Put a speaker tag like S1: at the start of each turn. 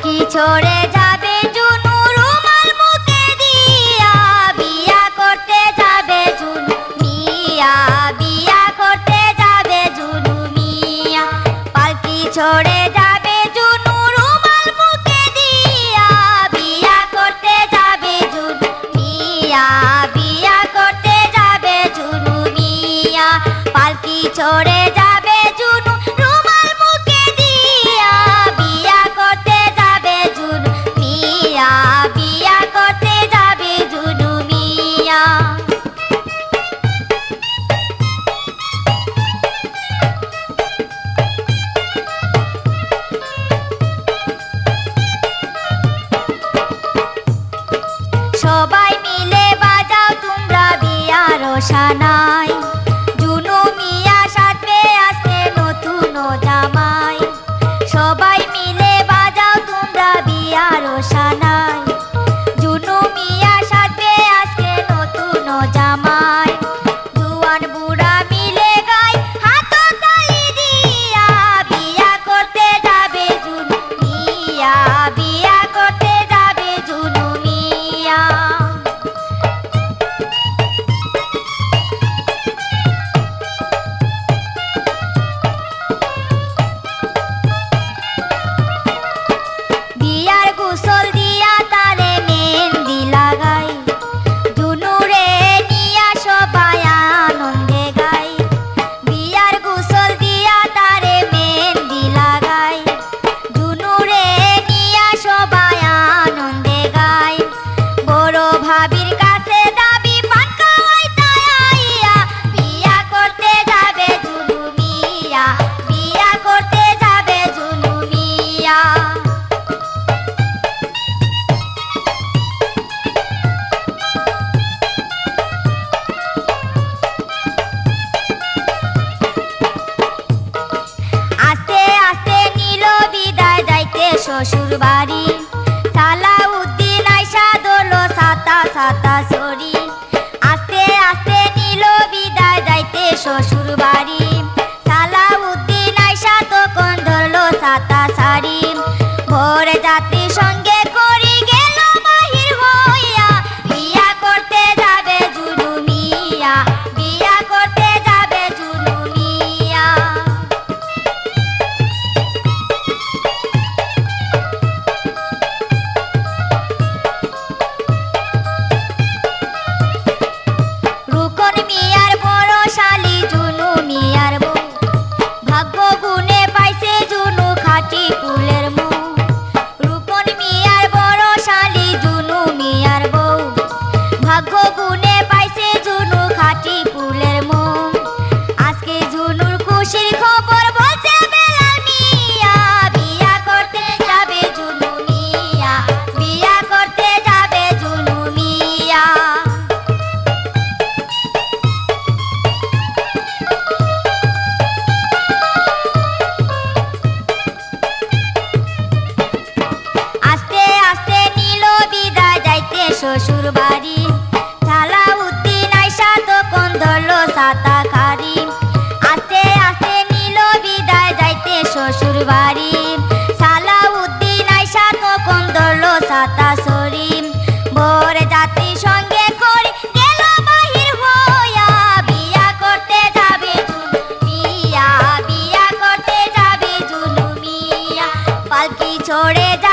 S1: চড়ে যাবে জুনু? রুমাল মুখে দিয়া বিয়া করতে যাবে জুনু মিয়া। বিয়া করতে যাবে জুনু মিয়া। পালকি চড়ে যাবে জুনু, রুমাল মুখে দিয়া বিয়া করতে যাবে জুনু মিয়া। বিয়া করতে যাবে জুনু মিয়া। পালকি চড়ে যাবে নতুন জামাই। সবাই মিলে বাজাও তোমরা বিয়ার সানাই। শ্বশুর বাড়ি সালাউদ্দিন আইসা আস্তে আস্তে বিদায় যাইতে শ্বশুর বাড়ি তখন ধরলো সাতা সারি ভোর শ্বশুর বাড়ি। উদ্দিন ধরলো সাতা খারি। আস্তে আস্তে নিল বিদায় যাইতে শ্বশুর বাড়ি। সঙ্গে করে বিয়া করতে যাবে বিয়া করতে যাবে পালকি যা